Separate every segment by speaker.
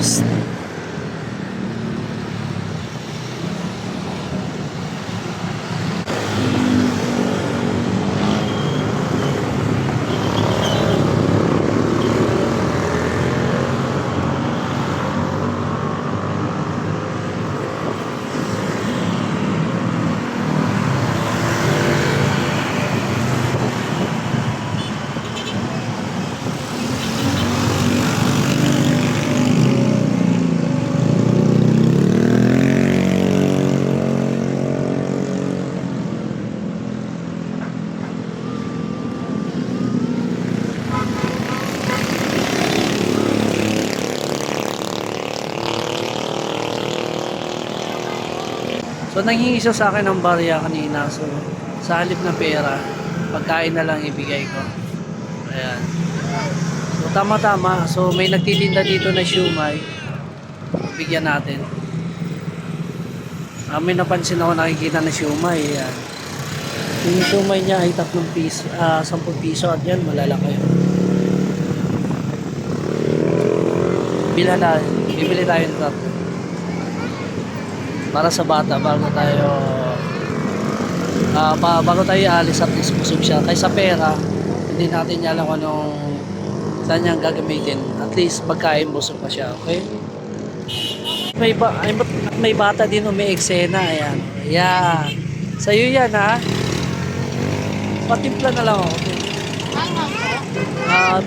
Speaker 1: Steps So nanghingi siya sa akin ng barya kanina. So sa halip na pera, pagkain na lang ibigay ko. Ayan. So tama-tama. So may nagtitinda dito na siumay. Bigyan natin. Ah, may napansin ako nakikita na siumay. Ayan. Yung siumay niya ay 3 piso, ah 10 piso at yan malalaki. Bila na, bibili tayo ng tatlo para sa bata bago tayo ah pa, bago tayo alis at busog siya. Kaysa pera hindi natin alam kung anong saan niya gagamitin. At least pagkain busog pa siya okay? May ba ay, may bata din o may eksena ayan. Ayan. Sa'yo yan ha? Patimpla na lang ako
Speaker 2: po?
Speaker 1: at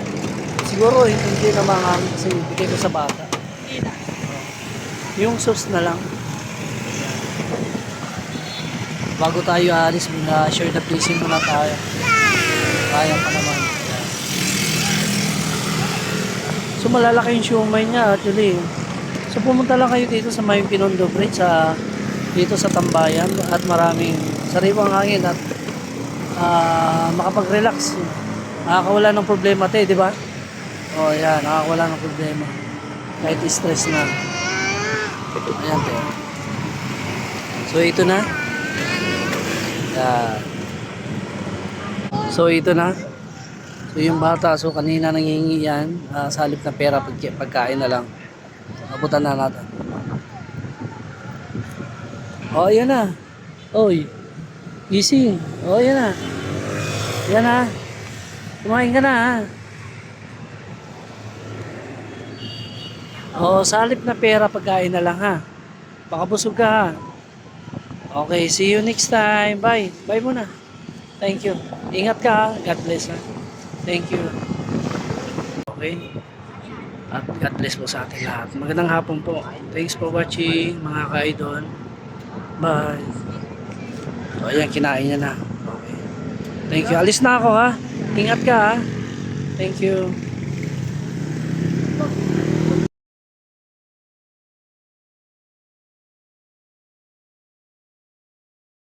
Speaker 1: siguro hindi na mga kasi bigay ko sa bata. Yung sauce na lang. Bago tayo alis, na sure na pleasing muna tayo. Kaya pa naman. So malalaki yung siumay niya actually. So pumunta lang kayo dito sa Mayong Pinondo Bridge sa dito sa Tambayan at maraming sariwang hangin at ah, makapag-relax. Nakakawala ng problema te, di ba? Oh, yan, nakakawala ng problema. Kahit stress na. Ayan, te. So, ito na. Yan. So, ito na. So, yung bata, so kanina nangingi yan, ah, sa halip na pera, pag, pagkain na lang. Abutan na natin. Oh, ayan na. Oy. Easy. Oh, ayan na. Yan na. Kumain ka na, ha. Oo, sa halip na pera, pagkain na lang ha. Pakabusog ka ha. Okay, see you next time. Bye. Bye muna. Thank you. Ingat ka ha. God bless ha. Thank you. Okay. At God bless po sa ating lahat. Magandang hapon po. Thanks for watching mga ka-idol. Bye. So, ayan, kinain niya na. Okay. Thank you. Alis na ako ha. Ingat ka ha. Thank you.